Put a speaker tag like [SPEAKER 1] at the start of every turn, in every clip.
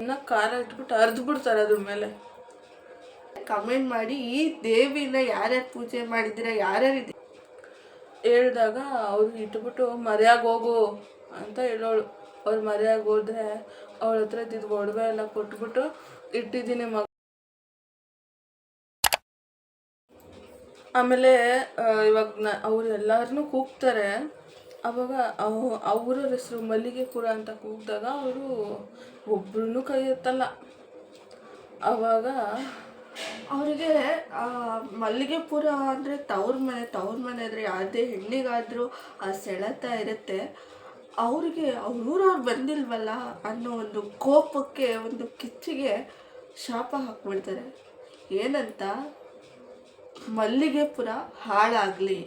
[SPEAKER 1] ಇನ್ನ ಖಾರ ಇಟ್ಬಿಟ್ಟು ಅರ್ದು ಬಿಡ್ತಾರೆ ಅದ್ರ ಮೇಲೆ.
[SPEAKER 2] ಕಮೆಂಟ್ ಮಾಡಿ ಈ ದೇವಿನ ಯಾರ್ಯಾರು ಪೂಜೆ ಮಾಡಿದ್ದೀರಾ ಯಾರ್ಯಾರು ಇದೆ
[SPEAKER 1] ಹೇಳಿದಾಗ ಅವ್ರು ಇಟ್ಬಿಟ್ಟು ಮರ್ಯಾಗ ಹೋಗು ಅಂತ ಹೇಳೋಳು. ಅವ್ರು ಮರ್ಯಾಗ ಹೋದ್ರೆ ಅವಳ ಹತ್ರ ಇದ್ದಿದ್ದು ಒಡವೆ ಎಲ್ಲ ಕೊಟ್ಬಿಟ್ಟು ಇಟ್ಟಿದ್ದೀನಿ ಮಗ. ಆಮೇಲೆ ಇವಾಗ ನ ಅವ್ರು ಎಲ್ಲರನ್ನೂ ಕೂಗ್ತಾರೆ. ಅವಾಗ ಅವರ ಹೆಸರು ಮಲ್ಲಿಗೆಪುರ ಅಂತ ಕೂಗಿದಾಗ ಅವರು ಒಬ್ರು ಕೈ ಎತ್ತಲ್ಲ. ಅವಾಗ
[SPEAKER 2] ಅವರಿಗೆ ಮಲ್ಲಿಗೆಪುರ ಅಂದರೆ ತವ್ರ ಮನೆ ತವ್ರ ಮನೆ ಅಂದರೆ ಯಾವುದೇ ಹೆಣ್ಣಿಗಾದರೂ ಆ ಸೆಳೆತ ಇರುತ್ತೆ. ಅವ್ರಿಗೆ ಅವ್ರವ್ರು ಬಂದಿಲ್ವಲ್ಲ ಅನ್ನೋ ಒಂದು ಕೋಪಕ್ಕೆ, ಒಂದು ಕಿಚ್ಚಿಗೆ ಶಾಪ ಹಾಕ್ಬಿಡ್ತಾರೆ. ಏನಂತ? ಮಲ್ಲಿಗೆಪುರ ಹಾಳಾಗ್ಲಿ.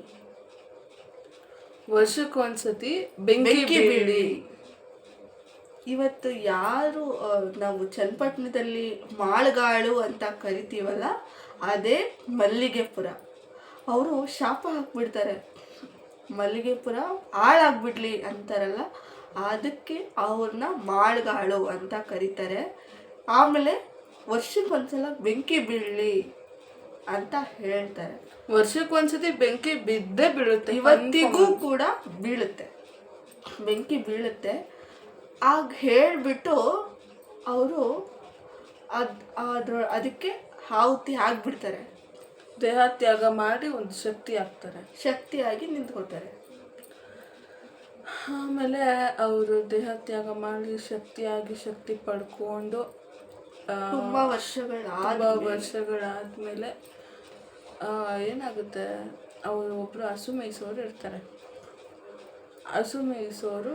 [SPEAKER 1] ವರ್ಷಕ್ಕೊಂದ್ಸತಿ ಬೆಂಕಿ
[SPEAKER 2] ಬೆಂಕಿ
[SPEAKER 1] ಬೀಳಿ.
[SPEAKER 2] ಬೀಳಿ. ಇವತ್ತು ಯಾರು ನಾವು ಚನ್ನಪಟ್ಟಣದಲ್ಲಿ ಮಾಳ್ಗಾಳು ಅಂತ ಕರಿತೀವಲ್ಲ ಅದೇ ಮಲ್ಲಿಗೆಪುರ. ಅವರು ಶಾಪ ಹಾಕ್ಬಿಡ್ತಾರೆ. ಮಲ್ಲಿಗೆಪುರ ಹಾಳಾಗ್ಬಿಡ್ಲಿ ಅಂತಾರಲ್ಲ ಅದಕ್ಕೆ ಅವ್ರನ್ನ ಮಾಳ್ಗಾಳು ಅಂತ ಕರೀತಾರೆ. ಆಮೇಲೆ ವರ್ಷಕ್ಕೊಂದ್ಸಲ ಬೆಂಕಿ ಬೀಳಲಿ ಅಂತ ಹೇಳ್ತಾರೆ.
[SPEAKER 1] ವರ್ಷಕ್ಕೊಂದ್ಸತಿ ಬೆಂಕಿ ಬಿದ್ದೇ ಬೀಳುತ್ತೆ.
[SPEAKER 2] ಇವತ್ತಿಗೂ ಕೂಡ ಬೀಳುತ್ತೆ. ಬೆಂಕಿ ಬೀಳುತ್ತೆ. ಆಗ ಹೇಳ್ಬಿಟ್ಟು ಅವರು ಅದು ಅದ್ರ ಅದಕ್ಕೆ ಆಹುತಿ ಆಗ್ಬಿಡ್ತಾರೆ.
[SPEAKER 1] ದೇಹ ತ್ಯಾಗ ಮಾಡಿ ಒಂದು ಶಕ್ತಿ ಆಗ್ತಾರೆ.
[SPEAKER 2] ಶಕ್ತಿಯಾಗಿ ನಿಂತ್ಕೋತಾರೆ
[SPEAKER 1] ಆಮೇಲೆ ಅವರು ದೇಹ ತ್ಯಾಗ ಮಾಡಿ ಶಕ್ತಿಯಾಗಿ ಶಕ್ತಿ ಪಡ್ಕೊಂಡು
[SPEAKER 2] ತುಂಬಾ
[SPEAKER 1] ತುಂಬ ವರ್ಷಗಳಾದ ಆ, ಏನಾಗುತ್ತೆ? ಅವರು ಒಬ್ಬರು ಹಸು ಮೇಯಿಸೋರು ಇರ್ತಾರೆ. ಹಸು ಮೇಯಿಸೋರು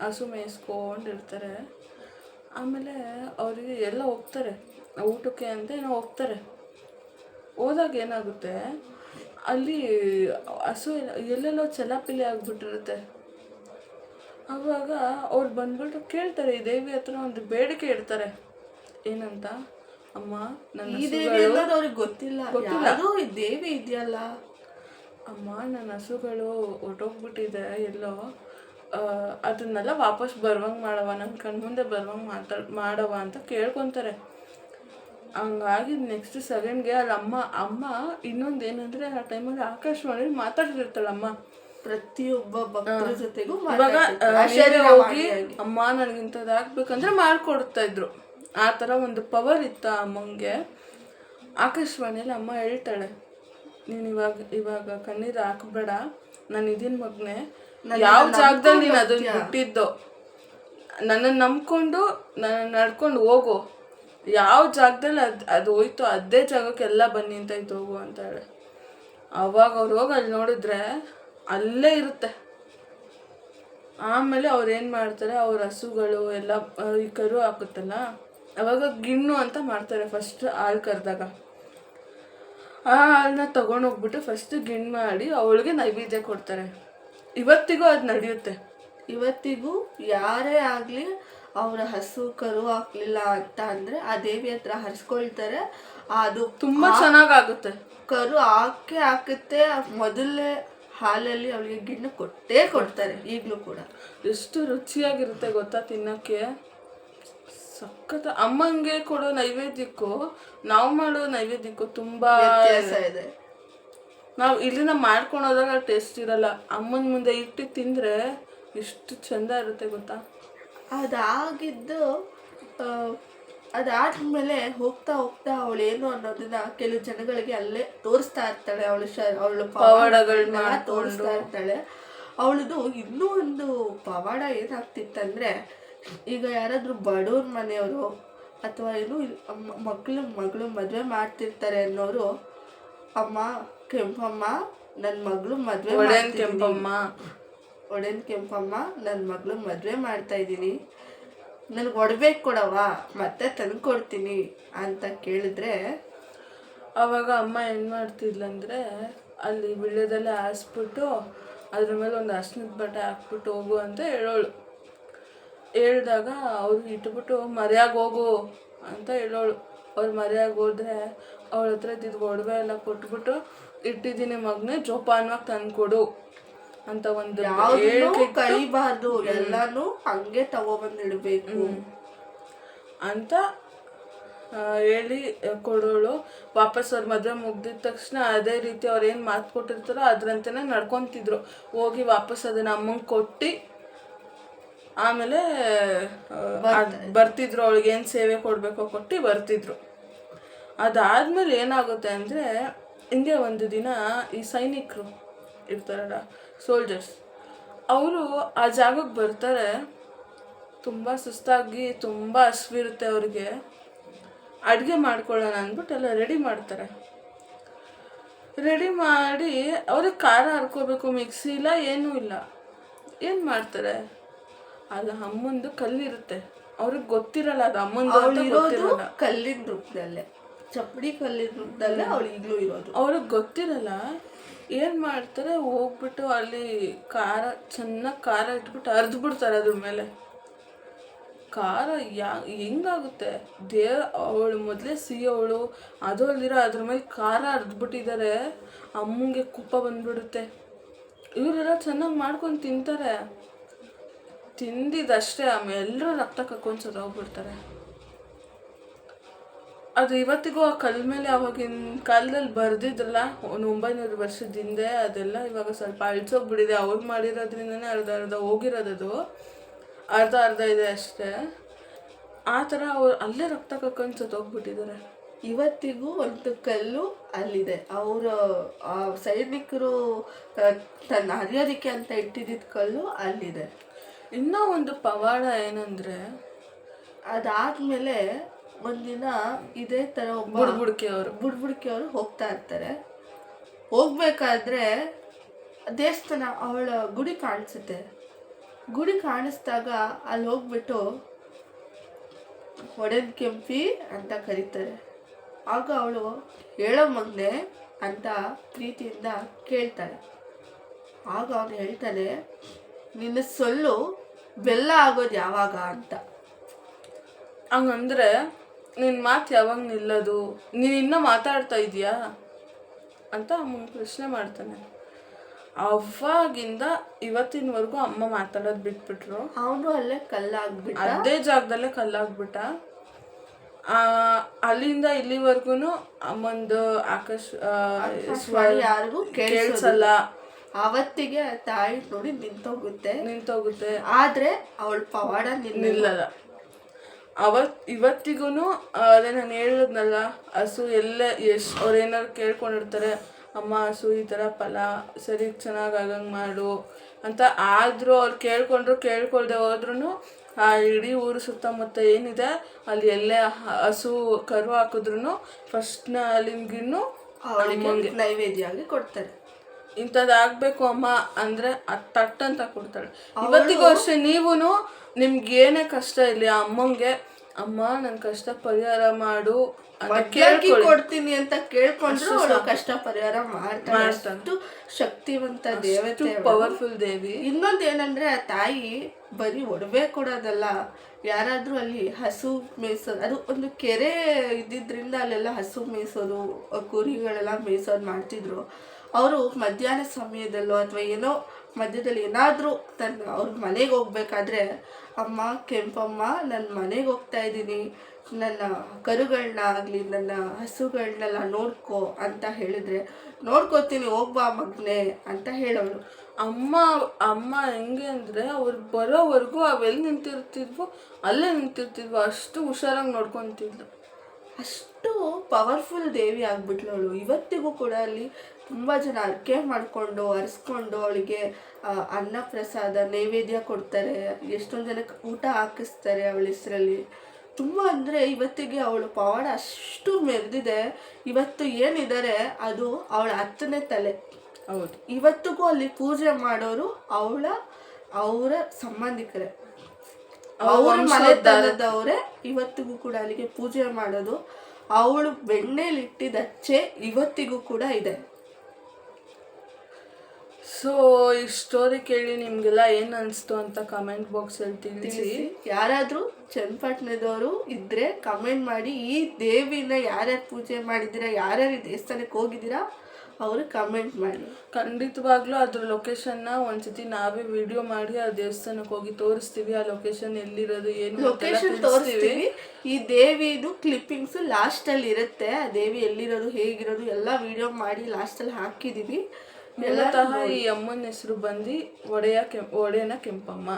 [SPEAKER 1] ಹಸು ಮೇಯಿಸ್ಕೊಂಡಿರ್ತಾರೆ ಆಮೇಲೆ ಅವರಿಗೆ ಎಲ್ಲ ಹೋಗ್ತಾರೆ ಊಟಕ್ಕೆ ಅಂತ ಏನೋ ಹೋಗ್ತಾರೆ ಹೋದಾಗ ಏನಾಗುತ್ತೆ? ಅಲ್ಲಿ ಹಸು ಎಲ್ಲ- ಎಲ್ಲೆಲ್ಲೋ ಚಲಾಪಿಲಿ ಆಗಿಬಿಟ್ಟಿರುತ್ತೆ. ಆವಾಗ ಅವ್ರು ಬಂದ್ಬಿಟ್ಟು ಕೇಳ್ತಾರೆ, ಈ ದೇವಿ ಹತ್ರ ಒಂದು ಬೇಡಿಕೆ ಇಡ್ತಾರೆ. ಏನಂತ? ಅಮ್ಮ ನನ್ನ
[SPEAKER 2] ಈ ದೇವಿ ಅನ್ನೋದು ಅವ್ರಿಗೆ ಗೊತ್ತಿಲ್ಲ. ಈ ದೇವಿ ಇದೆಯಲ್ಲ.
[SPEAKER 1] ಅಮ್ಮ ನನ್ನ ಹಸುಗಳು ಹೊಟ್ಟೋಗ್ಬಿಟ್ಟಿದೆ ಎಲ್ಲೋ. ಅದನ್ನೆಲ್ಲ ವಾಪಸ್ ಬರ್ವಂಗೆ ಮಾಡವ ನನ್ನ ಕಣ್ಮುಂದೆ ಬರ್ವಂಗೆ ಮಾತಾಡ್ ಮಾಡವ ಅಂತ ಕೇಳ್ಕೊಂತಾರೆ. ಹಂಗಾಗಿ ನೆಕ್ಸ್ಟ್ ಸೆಕೆಂಡ್ಗೆ ಅಲ್ಲಿ ಅಮ್ಮ ಅಮ್ಮ ಇನ್ನೊಂದು ಏನಂದರೆ ಆ ಟೈಮಲ್ಲಿ ಆಕಾಶವಾಣಿ ಮಾತಾಡ್ತಿರ್ತಾಳಮ್ಮ
[SPEAKER 2] ಪ್ರತಿಯೊಬ್ಬ ಭಕ್ತರ ಜೊತೆಗೂ
[SPEAKER 1] ಇವಾಗ ಹೋಗಿ ಅಮ್ಮ ನನಗಿಂಥದ್ದು ಆಗ್ಬೇಕಂದ್ರೆ ಮಾಡ್ಕೊಡ್ತಾ ಇದ್ರು. ಆ ಥರ ಒಂದು ಪವರ್ ಇತ್ತು ಆ ಅಮ್ಮಂಗೆ? ಆಕಾಶವಾಣಿಯಲ್ಲಿ ಅಮ್ಮ ಹೇಳ್ತಾಳೆ ನೀನು ಇವಾಗ ಇವಾಗ ಕಣ್ಣೀರು ಹಾಕ್ಬೇಡ. ನಾನು ಇದೀನಿ ಮಗ್ನೆ. ಯಾವ ಜಾಗದಲ್ಲಿ ನೀನು ಅದನ್ನ ಬಿಟ್ಟಿದ್ದೋ? ನನ್ನನ್ನು ನಂಬ್ಕೊಂಡು ನನ್ನ ನಡ್ಕೊಂಡು ಹೋಗು. ಯಾವ ಜಾಗದಲ್ಲಿ ಅದು ಅದು ಹೋಯ್ತು ಅದೇ ಜಾಗಕ್ಕೆ ಎಲ್ಲ ಬನ್ನಿ ಅಂತ ಇತ್ತು ಹೋಗು ಅಂತಾಳೆ. ಅವಾಗ ಅವ್ರು ಹೋಗಿ ಅಲ್ಲಿ ನೋಡಿದ್ರೆ ಅಲ್ಲೇ ಇರುತ್ತೆ. ಆಮೇಲೆ ಅವ್ರು ಏನು ಮಾಡ್ತಾರೆ ಅವ್ರ ಹಸುಗಳು ಎಲ್ಲ ಈ ಕರು ಹಾಕುತ್ತಲ್ಲ? ಅವಾಗ ಗಿಣ್ಣು ಅಂತ ಮಾಡ್ತಾರೆ ಫಸ್ಟ್ ಹಾಲು ಕರೆದಾಗ. ಆ ಹಾಲನ್ನ ತಗೊಂಡೋಗ್ಬಿಟ್ಟು ಫಸ್ಟ್ ಗಿಣ್ಣು ಮಾಡಿ ಅವಳಿಗೆ ನೈವೇದ್ಯ ಕೊಡ್ತಾರೆ. ಇವತ್ತಿಗೂ ಅದು ನಡೆಯುತ್ತೆ.
[SPEAKER 2] ಇವತ್ತಿಗೂ ಯಾರೇ ಆಗಲಿ ಅವರ ಹಸು ಕರು ಹಾಕ್ಲಿಲ್ಲ ಅಂತ ಅಂದರೆ ಆ ದೇವಿ ಹತ್ರ ಹರಿಸ್ಕೊಳ್ತಾರೆ. ಅದು
[SPEAKER 1] ತುಂಬ ಚೆನ್ನಾಗಾಗುತ್ತೆ.
[SPEAKER 2] ಕರು ಹಾಕೇ ಹಾಕುತ್ತೆ. ಮೊದಲೇ ಹಾಲಲ್ಲಿ ಅವಳಿಗೆ ಗಿಣ್ಣು ಕೊಟ್ಟೇ ಕೊಡ್ತಾರೆ ಈಗಲೂ ಕೂಡ.
[SPEAKER 1] ಎಷ್ಟು ರುಚಿಯಾಗಿರುತ್ತೆ ಗೊತ್ತಾ ತಿನ್ನಕ್ಕೆ? ಸಖತ್ ಅಮ್ಮಂಗೆ ಕೊಡೋ ನೈವೇದ್ಯಕ್ಕೂ ನಾವು ಮಾಡೋ ನೈವೇದ್ಯಕ್ಕೂ ತುಂಬಾ
[SPEAKER 2] ವ್ಯತ್ಯಾಸ ಇದೆ.
[SPEAKER 1] ನಾವು ಇಲ್ಲಿನ ಮಾಡ್ಕೊಂಡು ಹೋದಾಗ ಟೇಸ್ಟ್ ಇರಲ್ಲ. ಅಮ್ಮನ ಮುಂದೆ ಇಟ್ಟು ತಿಂದ್ರೆ ಎಷ್ಟು ಚಂದ ಇರುತ್ತೆ ಗೊತ್ತಾ?
[SPEAKER 2] ಅದಾಗಿದ್ದು ಅದಾದ್ಮೇಲೆ ಹೋಗ್ತಾ ಹೋಗ್ತಾ ಅವಳು ಏನು ಅನ್ನೋದನ್ನ ಕೆಲವು ಜನಗಳಿಗೆ ಅಲ್ಲೇ ತೋರಿಸ್ತಾ ಇರ್ತಾಳೆ. ಅವಳು ಶ ಅವಳು
[SPEAKER 1] ಪವಾಡಗಳನ್ನ
[SPEAKER 2] ತೋರಿಸ್ತಾ ಇರ್ತಾಳೆ. ಅವಳದು ಇನ್ನೂ ಒಂದು ಪವಾಡ ಏನಾಗ್ತಿತ್ತಂದ್ರೆ ಈಗ ಯಾರಾದರೂ ಬಡವ್ರ ಮನೆಯವರು ಅಥವಾ ಏನು ಮಕ್ಕಳು ಮಗಳು ಮದುವೆ ಮಾಡ್ತಿರ್ತಾರೆ ಅನ್ನೋರು ಅಮ್ಮ ಕೆಂಪಮ್ಮ ನನ್ನ ಮಗಳು ಮದುವೆ
[SPEAKER 1] ಒಡೆಯನ್ ಕೆಂಪಮ್ಮ.
[SPEAKER 2] ಒಡೆನ್ ಕೆಂಪಮ್ಮ ನನ್ನ ಮಗಳು ಮದುವೆ ಮಾಡ್ತಾ ಇದ್ದೀನಿ. ನನಗೆ ಒಡಬೇಕು ಕೊಡವ ಮತ್ತೆ ತಂದು ಕೊಡ್ತೀನಿ. ಅಂತ ಕೇಳಿದ್ರೆ
[SPEAKER 1] ಅವಾಗ ಅಮ್ಮ ಏನು ಮಾಡ್ತಿದ್ಲಂದ್ರೆ ಅಲ್ಲಿ ವಿಳ್ಯದಲ್ಲೇ ಹಾಸ್ಬಿಟ್ಟು ಅದ್ರ ಮೇಲೆ ಒಂದು ಅರ್ಶಿನದ ಬಟ್ಟೆ ಹಾಕ್ಬಿಟ್ಟು ಹೋಗು ಅಂತ ಹೇಳೋಳು. ಹೇಳ್ದಾಗ ಅವ್ರು ಇಟ್ಬಿಟ್ಟು ಮರ್ಯಾಗ ಹೋಗು ಅಂತ ಹೇಳೋಳು. ಅವ್ರು ಮರ್ಯಾಗ ಹೋದ್ರೆ ಅವಳ ಹತ್ರ ಇದ್ದಿದ್ದು ಒಡವೆ ಎಲ್ಲ ಕೊಟ್ಬಿಟ್ಟು ಇಟ್ಟಿದ್ದೀನಿ ಮಗನೇ ಜೋಪಾನವಾಗಿ ತಂದ್ಕೊಡು ಅಂತ ಒಂದು
[SPEAKER 2] ಕಳಿಬಾರ್ದು ಎಲ್ಲಾನು ಹಂಗೆ ತಗೊಬಂದಿಡ್ಬೇಕು
[SPEAKER 1] ಅಂತ ಹೇಳಿ ಕೊಡೋಳು. ವಾಪಸ್ ಅವ್ರ ಮದುವೆ ಮುಗ್ದಿದ ತಕ್ಷಣ ಅದೇ ರೀತಿ ಅವ್ರು ಏನು ಮಾತು ಕೊಟ್ಟಿರ್ತಾರೋ ಅದ್ರಂತೆನೇ ನಡ್ಕೊತಿದ್ರು. ಹೋಗಿ ವಾಪಸ್ ಅದನ್ನ ಅಮ್ಮಂಗೆ ಕೊಟ್ಟು ಆಮೇಲೆ ಬರ್ತಿದ್ರು ಅವಳಿಗೆ ಏನು ಸೇವೆ ಕೊಡಬೇಕೋ ಕೊಟ್ಟು ಬರ್ತಿದ್ರು. ಅದಾದ್ಮೇಲೆ ಏನಾಗುತ್ತೆ ಅಂದರೆ ಹಿಂಗೆ ಒಂದು ದಿನ ಈ ಸೈನಿಕರು ಇರ್ತಾರಲ್ಲ ಸೋಲ್ಜರ್ಸ್ ಅವರು ಆ ಜಾಗಕ್ಕೆ ಬರ್ತಾರೆ. ತುಂಬ ಸುಸ್ತಾಗಿ ತುಂಬ ಹಸಿವಿರುತ್ತೆ ಅವ್ರಿಗೆ. ಅಡುಗೆ ಮಾಡ್ಕೊಳ್ಳೋಣ ಅಂದ್ಬಿಟ್ಟು ಎಲ್ಲ ರೆಡಿ ಮಾಡ್ತಾರೆ. ರೆಡಿ ಮಾಡಿ ಅವ್ರಿಗೆ ಖಾರ ಹರ್ಕೋಬೇಕು ಮಿಕ್ಸಿ ಇಲ್ಲ ಏನೂ ಇಲ್ಲ. ಏನು ಮಾಡ್ತಾರೆ? ಅಲ್ಲ ಅಮ್ಮಂದು ಕಲ್ಲಿರುತ್ತೆ. ಅವ್ರಿಗೆ ಗೊತ್ತಿರಲ್ಲ ಅದು ಅಮ್ಮಂದು
[SPEAKER 2] ಇರೋದು ಕಲ್ಲಿನ ರೂಪದಲ್ಲೇ. ಚಪ್ಪಡಿ ಕಲ್ಲಿನ ರೂಪದಲ್ಲೇ ಅವಳು ಈಗಲೂ ಇರೋದು.
[SPEAKER 1] ಅವ್ರಿಗೆ ಗೊತ್ತಿರಲ್ಲ ಏನು ಮಾಡ್ತಾರೆ ಹೋಗ್ಬಿಟ್ಟು ಅಲ್ಲಿ ಖಾರ ಚೆನ್ನಾಗಿ ಖಾರ ಇಟ್ಬಿಟ್ಟು ಅರ್ದು ಬಿಡ್ತಾರೆ ಅದ್ರ ಮೇಲೆ. ಖಾರ ಯಾ ಹೆಂಗಾಗುತ್ತೆ? ದೇವ್ರ ಅವಳು ಮೊದಲೇ ಸಿಹಿ ಅವಳು ಅದು ಅಲ್ಲಿರೋ ಅದ್ರ ಮೇಲೆ ಖಾರ ಅರ್ದ್ಬಿಟ್ಟಿದ್ದಾರೆ ಅಮ್ಮಂಗೆ ಕುಪ್ಪ ಬಂದ್ಬಿಡುತ್ತೆ. ಇವರೆಲ್ಲ ಚೆನ್ನಾಗಿ ಮಾಡ್ಕೊಂಡು ತಿಂತಾರೆ. ತಿಂದಿದ್ದಷ್ಟೇ ಆಮೇಲೆ ಎಲ್ಲರೂ ರಕ್ತ ಕಕ್ಕೊಂಡು ಹೋಗ್ಬಿಡ್ತಾರೆ. ಅದು ಇವತ್ತಿಗೂ ಆ ಕಲ್ ಮೇಲೆ ಅವಾಗಿನ ಕಾಲದಲ್ಲಿ ಬರ್ದಿದ್ರಲ್ಲ, ಒಂದು ಒಂಬೈನೂರು ವರ್ಷದ ಹಿಂದೆ ಅದೆಲ್ಲ ಇವಾಗ ಸ್ವಲ್ಪ ಅಳಿಸೋಗ್ಬಿಟ್ಟಿದೆ. ಅವ್ರು ಮಾಡಿರೋದ್ರಿಂದನೇ ಅರ್ಧ ಅರ್ಧ ಹೋಗಿರೋದದು ಅರ್ಧ ಅರ್ಧ ಇದೆ ಅಷ್ಟೇ. ಆ ಥರ ಅವ್ರು ಅಲ್ಲೇ ರಕ್ತ ಕಕ್ಕೊಂಡು ಸತ್ತೋಗ್ಬಿಟ್ಟಿದ್ದಾರೆ
[SPEAKER 2] ಇವತ್ತಿಗೂ ಒಂದು ಕಲ್ಲು ಅಲ್ಲಿದೆ. ಅವರ ಸೈನಿಕರು ತನ್ನ ಹರಿಯೋದಕ್ಕೆ ಅಂತ ಇಟ್ಟಿದ್ದ ಕಲ್ಲು ಅಲ್ಲಿದೆ.
[SPEAKER 1] ಇನ್ನೂ ಒಂದು ಪವಾಡ ಏನಂದ್ರೆ
[SPEAKER 2] ಅದಾದ್ಮೇಲೆ ಒಂದಿನ ಇದೇ ತರ ಒಬ್ಬ
[SPEAKER 1] ಬುಡ್ಬುಡ್ಕೆ ಅವರು
[SPEAKER 2] ಬುಡ್ಬುಡ್ಕಿ ಅವರು ಹೋಗ್ತಾ ಇರ್ತಾರೆ. ಹೋಗ್ಬೇಕಾದ್ರೆ ದೇವಸ್ಥಾನ ಅವಳ ಗುಡಿ ಕಾಣಿಸುತ್ತೆ. ಗುಡಿ ಕಾಣಿಸ್ದಾಗ ಅಲ್ಲಿ ಹೋಗ್ಬಿಟ್ಟು ಒಡೆದ ಕೆಂಪಿ ಅಂತ ಕರೀತಾರೆ. ಆಗ ಅವಳು ಹೇಳೋ ಮಗ್ನೆ ಅಂತ ಪ್ರೀತಿಯಿಂದ ಕೇಳ್ತಾಳೆ. ಆಗ ಅವನು ಹೇಳ್ತಾನೆ ನಿನ್ನ ಸೊಲ್ಲು ಬೆಲ್ಲ ಆಗೋದು ಯಾವಾಗ ಅಂತ.
[SPEAKER 1] ಹಂಗಂದ್ರೆ ನಿನ್ನ ಮಾತು ಯಾವಾಗ ನಿಲ್ಲೋದು? ನೀನು ಇನ್ನೂ ಮಾತಾಡ್ತಾ ಇದೀಯಾ? ಅಂತ ಅಮ್ಮನ ಪ್ರಶ್ನೆ ಮಾಡ್ತಾನೆ. ಅವಾಗಿಂದ ಇವತ್ತಿನವರೆಗೂ ಅಮ್ಮ ಮಾತಾಡೋದು ಬಿಟ್ಬಿಟ್ರು.
[SPEAKER 2] ಅವನು ಅಲ್ಲೇ ಕಲ್ಲಾಗ್ಬಿಟ್ಟ?
[SPEAKER 1] ಅದೇ ಜಾಗದಲ್ಲೇ ಕಲ್ಲಾಗ್ಬಿಟ್ಟ. ಆ, ಅಲ್ಲಿಂದ ಇಲ್ಲಿವರೆಗೂ ಅಮ್ಮಂದು ಆಕಾಶ
[SPEAKER 2] ಯಾರಿಗೂ
[SPEAKER 1] ಕೇಳ್ಸಲ್ಲ.
[SPEAKER 2] ಅವತ್ತಿಗೆ ಆ ತಾಯಿ ನೋಡಿ ನಿಂತೋಗುತ್ತೆ.
[SPEAKER 1] ನಿಂತೋಗುತ್ತೆ.
[SPEAKER 2] ಆದ್ರೆ ಅವಳ ಪವಾಡ ನಿಲ್ಲ
[SPEAKER 1] ನಿಲ್ಲಲ್ಲ. ಅವತ್ ಇವತ್ತಿಗೂ ಅದೇ ನಾನು ಹೇಳಿದ್ನಲ್ಲ ಹಸು ಎಲ್ಲ ಎಷ್ಟು ಅವ್ರು ಏನಾದ್ರು ಕೇಳ್ಕೊಂಡಿರ್ತಾರೆ ಅಮ್ಮ ಹಸು ಈ ಥರ ಫಲ ಸರಿ ಚೆನ್ನಾಗಿ ಆಗಂಗೆ ಮಾಡು ಅಂತ ಆದರೂ ಅವ್ರು ಕೇಳ್ಕೊಂಡ್ರು ಕೇಳ್ಕೊಳ್ದೆ ಹೋದ್ರೂ ಆ ಇಡೀ ಊರು ಸುತ್ತಮುತ್ತ ಏನಿದೆ ಅಲ್ಲಿ ಎಲ್ಲೇ ಹಸು ಕರು ಹಾಕಿದ್ರು ಫಸ್ಟ್ನ
[SPEAKER 2] ಅವಳಿಗೆ ನೈವೇದ್ಯ ಆಗಿ ಕೊಡ್ತಾರೆ.
[SPEAKER 1] ಇಂಥದ್ದಾಗಬೇಕು ಅಮ್ಮ ಅಂದರೆ ಅದು ತಟ್ ಅಂತ ಕೊಡ್ತಾಳೆ ಇವತ್ತಿಗೂ ಅಷ್ಟೇ ನೀವು ನಿಮ್ಗೆ ಏನೇ ಕಷ್ಟ ಇರಲಿ ಆ ಅಮ್ಮಂಗೆ ಅಮ್ಮ ನನ್ನ ಕಷ್ಟ ಪರಿಹಾರ ಮಾಡು ಅಂತ
[SPEAKER 2] ಕೊಡ್ತೀನಿ ಅಂತ ಕೇಳ್ಕೊಂಡ್ರು ಅವಳು ಕಷ್ಟ ಪರಿಹಾರ ಮಾಡ್ತಾಳೆ.
[SPEAKER 1] ಮಾಡ್ತಾಳೆ.
[SPEAKER 2] ಅಷ್ಟು ಶಕ್ತಿವಂತ ದೇವತೆ ಅವಳು.
[SPEAKER 1] ಪವರ್ಫುಲ್ ದೇವಿ.
[SPEAKER 2] ಇನ್ನೊಂದು ಏನಂದ್ರೆ ಆ ತಾಯಿ ಬರೀ ಒಡವೆ ಕೊಡೋದಲ್ಲ ಯಾರಾದ್ರೂ ಅಲ್ಲಿ ಹಸು ಮೇಯಿಸೋದು ಅದು ಒಂದು ಕೆರೆ ಇದ್ದಿದ್ರಿಂದ ಅಲ್ಲೆಲ್ಲ ಹಸು ಮೇಯಿಸೋದು ಕುರಿಗಳೆಲ್ಲ ಮೇಯಿಸೋದು ಮಾಡ್ತಿದ್ರು. ಅವರು ಮಧ್ಯಾಹ್ನ ಸಮಯದಲ್ಲೋ ಅಥವಾ ಏನೋ ಮಧ್ಯದಲ್ಲಿ ಏನಾದರೂ ತನ್ನ ಅವ್ರ ಮನೆಗೆ ಹೋಗ್ಬೇಕಾದ್ರೆ, ಅಮ್ಮ, ಕೆಂಪಮ್ಮ ನನ್ನ ಮನೆಗೆ ಹೋಗ್ತಾ ಇದ್ದೀನಿ. ನನ್ನ ಕರುಗಳನ್ನ ಆಗಲಿ, ನನ್ನ ಹಸುಗಳನ್ನೆಲ್ಲ ನೋಡ್ಕೋ ಅಂತ ಹೇಳಿದ್ರೆ, ನೋಡ್ಕೋತೀನಿ ಹೋಗ್ಬಾ ಮಗ್ನೆ ಅಂತ ಹೇಳೋರು.
[SPEAKER 1] ಅಮ್ಮ ಅಮ್ಮ ಹೆಂಗೆ ಅಂದರೆ, ಅವ್ರು ಬರೋವರೆಗೂ ಅವೆಲ್ಲಿ ನಿಂತಿರ್ತಿದ್ವು, ಅಲ್ಲೇ ನಿಂತಿರ್ತಿದ್ವು. ಅಷ್ಟು ಹುಷಾರಾಗಿ ನೋಡ್ಕೊತಿದ್ಲು.
[SPEAKER 2] ಅಷ್ಟು ಪವರ್ಫುಲ್ ದೇವಿ ಆಗ್ಬಿಟ್ಲು ಅವಳು. ಇವತ್ತಿಗೂ ಕೂಡ ಅಲ್ಲಿ ತುಂಬ ಜನ ಅರ್ಕೆ ಮಾಡಿಕೊಂಡು ಅರಿಸ್ಕೊಂಡು ಅವಳಿಗೆ ಅನ್ನ ಪ್ರಸಾದ ನೈವೇದ್ಯ ಕೊಡ್ತಾರೆ. ಎಷ್ಟೊಂದು ಜನಕ್ಕೆ ಊಟ ಹಾಕಿಸ್ತಾರೆ ಅವಳ ಹೆಸರಲ್ಲಿ. ತುಂಬ ಅಂದರೆ ಇವತ್ತಿಗೆ ಅವಳು ಪವಾಡ ಅಷ್ಟು ಮೆರೆದಿದೆ. ಇವತ್ತು ಏನಿದ್ದಾರೆ ಅದು ಅವಳ ಹತ್ತನೇ ತಲೆ.
[SPEAKER 1] ಹೌದು.
[SPEAKER 2] ಇವತ್ತಿಗೂ ಅಲ್ಲಿ ಪೂಜೆ ಮಾಡೋರು ಅವಳ ಅವರ ಸಂಬಂಧಿಕರೇ. ಅವ್ರ ಮನೆತನದವರೇ ಇವತ್ತಿಗೂ ಕೂಡ ಅಲ್ಲಿಗೆ ಪೂಜೆ ಮಾಡೋದು. ಅವಳು ಬೆಣ್ಣೆಲಿ ಇಟ್ಟಿದ ಅಚ್ಚೆ ಇವತ್ತಿಗೂ ಕೂಡ ಇದೆ.
[SPEAKER 1] ಸೊ ಈ ಸ್ಟೋರಿ ಕೇಳಿ ನಿಮಗೆಲ್ಲ ಏನ್ ಅನ್ಸ್ತು ಅಂತ ಕಮೆಂಟ್ ಬಾಕ್ಸಲ್ಲಿ ತಿಳಿಸಿ.
[SPEAKER 2] ಯಾರಾದ್ರೂ ಚನ್ನಪಟ್ಟಣದವರು ಇದ್ರೆ ಕಮೆಂಟ್ ಮಾಡಿ ಈ ದೇವಿನ ಯಾರ್ಯಾರು ಪೂಜೆ ಮಾಡಿದ್ದೀರಾ ಯಾರ್ಯಾರು ಈ ದೇವಸ್ಥಾನಕ್ಕೆ ಹೋಗಿದ್ದೀರಾ ಅವರು ಕಮೆಂಟ್ ಮಾಡಿ.
[SPEAKER 1] ಖಂಡಿತವಾಗ್ಲೂ ಅದ್ರ ಲೊಕೇಶನ್ನ ಒಂದ್ಸತಿ ನಾವೇ ವಿಡಿಯೋ ಮಾಡಿ ಆ ದೇವಸ್ಥಾನಕ್ಕೆ ಹೋಗಿ ತೋರಿಸ್ತೀವಿ ಆ ಲೊಕೇಶನ್ ಎಲ್ಲಿರೋದು ಏನು
[SPEAKER 2] ಲೊಕೇಶನ್. ತೋರಿಸ್ತೀವಿ. ಈ ದೇವಿದು ಕ್ಲಿಪ್ಪಿಂಗ್ಸ್ ಲಾಸ್ಟ್ ಅಲ್ಲಿ ಇರುತ್ತೆ. ಆ ದೇವಿ ಎಲ್ಲಿರೋದು ಹೇಗಿರೋದು ಎಲ್ಲ ವಿಡಿಯೋ ಮಾಡಿ ಲಾಸ್ಟ್ ಅಲ್ಲಿ ಹಾಕಿದೀವಿ.
[SPEAKER 1] ಮೂಲತಃ ಈ ಅಮ್ಮನ ಹೆಸರು ಬಂದು ಒಡೆಯ ಕೆಂ ಒಡೆಯನ ಕೆಂಪಮ್ಮ.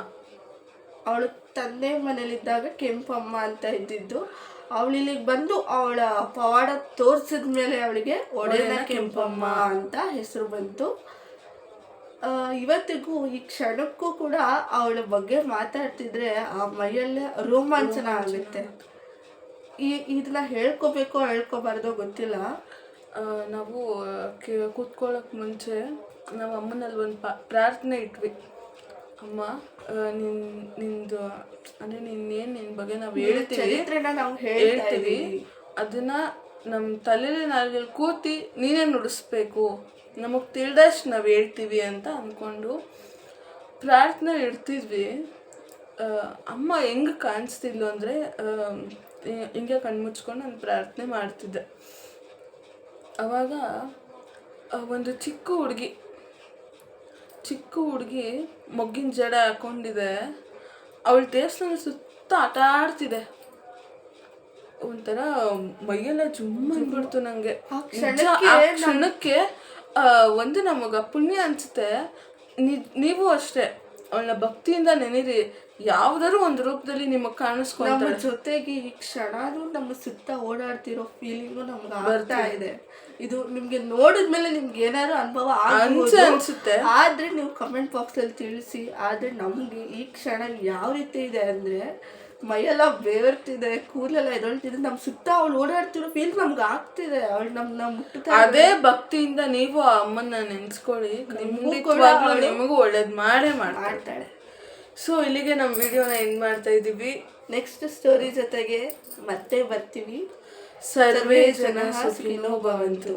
[SPEAKER 2] ಅವಳು ತಂದೆ ಮನೇಲಿದ್ದಾಗ ಕೆಂಪಮ್ಮ ಅಂತ ಇದ್ದಿದ್ದು ಅವಳು ಇಲ್ಲಿಗೆ ಬಂದು ಅವಳ ಪವಾಡ ತೋರಿಸಿದ ಮೇಲೆ ಅವಳಿಗೆ ಒಡೆಯನ ಕೆಂಪಮ್ಮ ಅಂತ ಹೆಸರು ಬಂತು. ಇವತ್ತಿಗೂ ಈ ಕ್ಷಣಕ್ಕೂ ಕೂಡ ಅವಳ ಬಗ್ಗೆ ಮಾತಾಡ್ತಿದ್ರೆ ಆ ಮೈಯಲ್ಲೇ ರೋಮಾಂಚನ ಆಗುತ್ತೆ. ಈ, ಇದನ್ನ ಹೇಳ್ಕೋಬೇಕೋ ಹೇಳ್ಕೋಬಾರ್ದೋ ಗೊತ್ತಿಲ್ಲ.
[SPEAKER 1] ನಾವು ಕೂತ್ಕೊಳ್ಳೋಕೆ ಮುಂಚೆ ನಾವು ಅಮ್ಮನಲ್ಲಿ ಒಂದು ಪ್ರಾರ್ಥನೆ ಇಟ್ವಿ. ಅಮ್ಮ ನಿನ್ ನಿಂದು ಅಂದರೆ ನಿನ್ನೇನು ನಿನ್ ಬಗ್ಗೆ ನಾವು ಹೇಳ್ತೀವಿ
[SPEAKER 2] ಚರಿತ್ರೆನ ನಾವು ಹೇಳ್ತಾ
[SPEAKER 1] ಹೇಳ್ತೀವಿ. ಅದನ್ನ ನಮ್ಮ ತಲೆಲಿ ನಾಲ್ಗೆಲ್ಲಿ ಕೂತಿ ನೀನೇ ನುಡಿಸ್ಬೇಕು. ನಮಗ್ ತಿಳಿದಷ್ಟು ನಾವು ಹೇಳ್ತೀವಿ ಅಂತ ಅಂದ್ಕೊಂಡು ಪ್ರಾರ್ಥನೆ ಇಡ್ತಿದ್ವಿ. ಅಮ್ಮ ಹೆಂಗ್ ಕಾಣಿಸ್ತಿದ್ಲು ಅಂದ್ರೆ ಹಿಂಗೆ ಕಣ್ಮುಚ್ಕೊಂಡು ನಾನು ಪ್ರಾರ್ಥನೆ ಮಾಡ್ತಿದ್ದೆ. ಅವಾಗ ಒಂದು ಚಿಕ್ಕ ಹುಡುಗಿ ಚಿಕ್ಕ ಹುಡುಗಿ ಮೊಗ್ಗಿನ ಜಡ ಹಾಕೊಂಡಿದೆ. ಅವಳ ದೇವಸ್ಥಾನ ಸುತ್ತ ಆಟ ಆಡ್ತಿದೆ. ಒಂಥರ ಮೈಯೆಲ್ಲ ಜುಮ್ ಅಂದ್ಬಿಡ್ತು ನಂಗೆ. ಕ್ಷಣಕ್ಕೆ ಆ, ಒಂದು ನಮಗ ಪುಣ್ಯ ಅನ್ಸುತ್ತೆ. ನೀವು ಅಷ್ಟೇ. ಅವಳನ್ನ ಭಕ್ತಿಯಿಂದ ನೆನೀರಿ ಯಾವ್ದಾದ್ರು ಒಂದು ರೂಪದಲ್ಲಿ ನಿಮಗ್
[SPEAKER 2] ನಮ್ಮ ಜೊತೆಗೆ ಈ ಕ್ಷಣನೂ ನಮ್ಮ ಸುತ್ತ ಓಡಾಡ್ತಿರೋ ಫೀಲಿಂಗು ನಮ್ಗೆ ಬರ್ತಾ ಇದೆ. ಇದು ನಿಮ್ಗೆ ನೋಡಿದ್ಮೇಲೆ ನಿಮ್ಗೆ ಏನಾದ್ರು ಅನುಭವ
[SPEAKER 1] ಅನ್ಸುತ್ತೆ.
[SPEAKER 2] ಆದ್ರೆ ನೀವು ಕಮೆಂಟ್ ಬಾಕ್ಸ್ ಅಲ್ಲಿ ತಿಳಿಸಿ ಆದ್ರೆ ನಮ್ಗೆ ಈ ಕ್ಷಣ ಯಾವ ರೀತಿ ಇದೆ ಅಂದ್ರೆ ಮೈಯೆಲ್ಲ ಬೇರ್ತಿದೆ ಕೂದಲೆಲ್ಲ ಎದೊಳ್ತಿದೆ ನಮ್ ಸುತ್ತ ಅವಳು ಓಡಾಡ್ತಿರೋ ಫೀಲ್ ನಮ್ಗೆ ಆಗ್ತಿದೆ. ಅವಳು ನಮ್ ನಮ್
[SPEAKER 1] ಅದೇ ಭಕ್ತಿಯಿಂದ ನೀವು ಆ ಅಮ್ಮನ್ನ ನೆನ್ಸ್ಕೊಳ್ಳಿ. ನಿಮ್ಗೂ ನಿಮಗೂ ಒಳ್ಳೇದ್ ಮಾಡೇ
[SPEAKER 2] ಮಾಡ್ತಾಳೆ.
[SPEAKER 1] ಸೊ ಇಲ್ಲಿಗೆ ನಮ್ಮ ವಿಡಿಯೋನ ಎಂಡ್ ಮಾಡ್ತಾ ಇದೀವಿ
[SPEAKER 2] ನೆಕ್ಸ್ಟ್ ಸ್ಟೋರಿ ಜೊತೆಗೆ ಮತ್ತೆ ಬರ್ತೀವಿ.
[SPEAKER 1] ಸರ್ವೇ ಜನ ಸುಖಿನೋ ಭವಂತು.